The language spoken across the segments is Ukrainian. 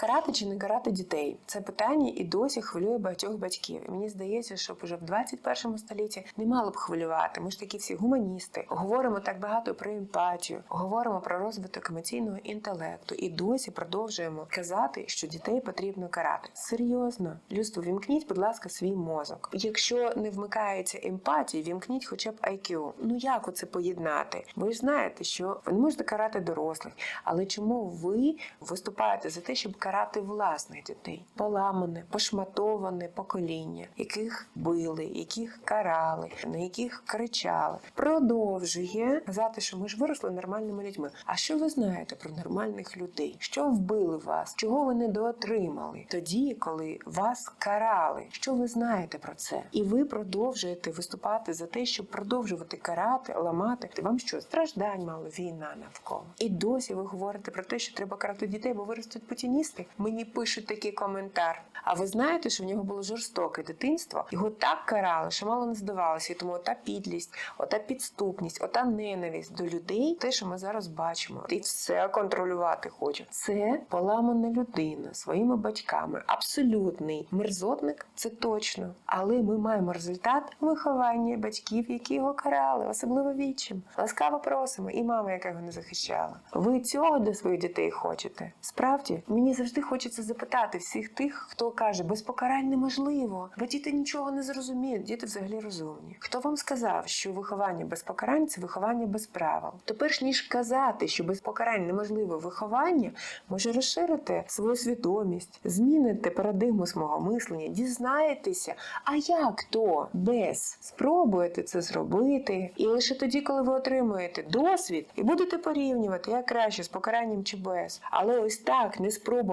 Карати чи не карати дітей? Це питання і досі хвилює багатьох батьків. І мені здається, що вже в 21 столітті не мало б хвилювати. Ми ж такі всі гуманісти. Говоримо так багато про емпатію, говоримо про розвиток емоційного інтелекту і досі продовжуємо казати, що дітей потрібно карати. Серйозно, людство, вімкніть, будь ласка, свій мозок. Якщо не вмикається емпатія, вімкніть хоча б IQ. Ну як оце поєднати? Ви ж знаєте, що ви не можете карати дорослих, але чому ви виступаєте за те, щоб карати власних дітей? Поламане, пошматоване покоління, яких били, яких карали, на яких кричали, продовжує казати, що ми ж виросли нормальними людьми. А що ви знаєте про нормальних людей? Що вбили вас? Чого ви не доотримали? Тоді, коли вас карали, що ви знаєте про це? І ви продовжуєте виступати за те, щоб продовжувати карати, ламати. Вам що страждань мало війна навколо? І досі ви говорите про те, що треба карати дітей, бо виростуть путіністи. Мені пишуть такий коментар. А ви знаєте, що в нього було жорстоке дитинство? Його так карали, що мало не здавалося. І тому ота підлість, ота підступність, ота ненависть до людей, те, що ми зараз бачимо, і все контролювати хоче. Це поламана людина своїми батьками, абсолютний мерзотник, це точно. Але ми маємо результат виховання батьків, які його карали, особливо вічим. Ласкаво просимо, і мама, яка його не захищала. Ви цього для своїх дітей хочете? Справді, мені завжди хочеться запитати всіх тих, хто каже, без покарань неможливо, бо діти нічого не зрозуміють, діти взагалі розумні. Хто вам сказав, що виховання без покарань це виховання без правил? То перш ніж казати, що без покарань неможливе виховання, може розширити свою свідомість, зміните парадигму свого мислення, дізнаєтеся, а як то без спробуєте це зробити, і лише тоді, коли ви отримуєте досвід і будете порівнювати, як краще з покаранням чи без. Але ось так, не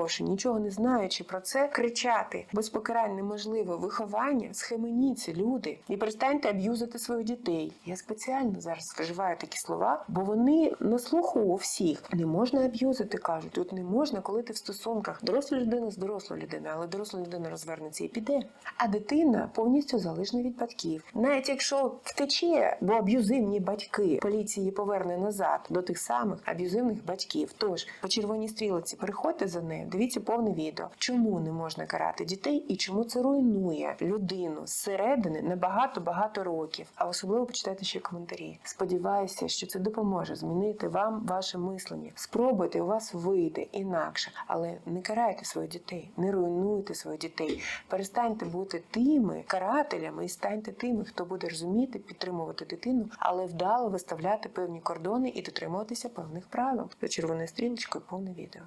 спробувавши, нічого не знаючи про це, кричати без покарань неможливе виховання, схеменіться, люди, і перестаньте аб'юзити своїх дітей. Я спеціально зараз вживаю такі слова, бо вони на слуху у всіх. Не можна аб'юзити, кажуть. Тут не можна, коли ти в стосунках доросла людина з дорослою людиною, але доросла людина розвернеться і піде. А дитина повністю залежна від батьків. Навіть якщо втече, бо аб'юзивні батьки поліції поверне назад до тих самих аб'юзивних батьків. Тож по червоній стрілиці переходьте за нею, дивіться повне відео, чому не можна карати дітей і чому це руйнує людину зсередини на багато багато років. А особливо почитайте ще коментарі. Сподіваюся, що це допоможе змінити вам ваше мислення. Спробуйте, у вас вийде інакше, але не карайте своїх дітей, не руйнуйте своїх дітей. Перестаньте бути тими карателями і станьте тими, хто буде розуміти, підтримувати дитину, але вдало виставляти певні кордони і дотримуватися певних правил. За червоною стрілочкою повне відео.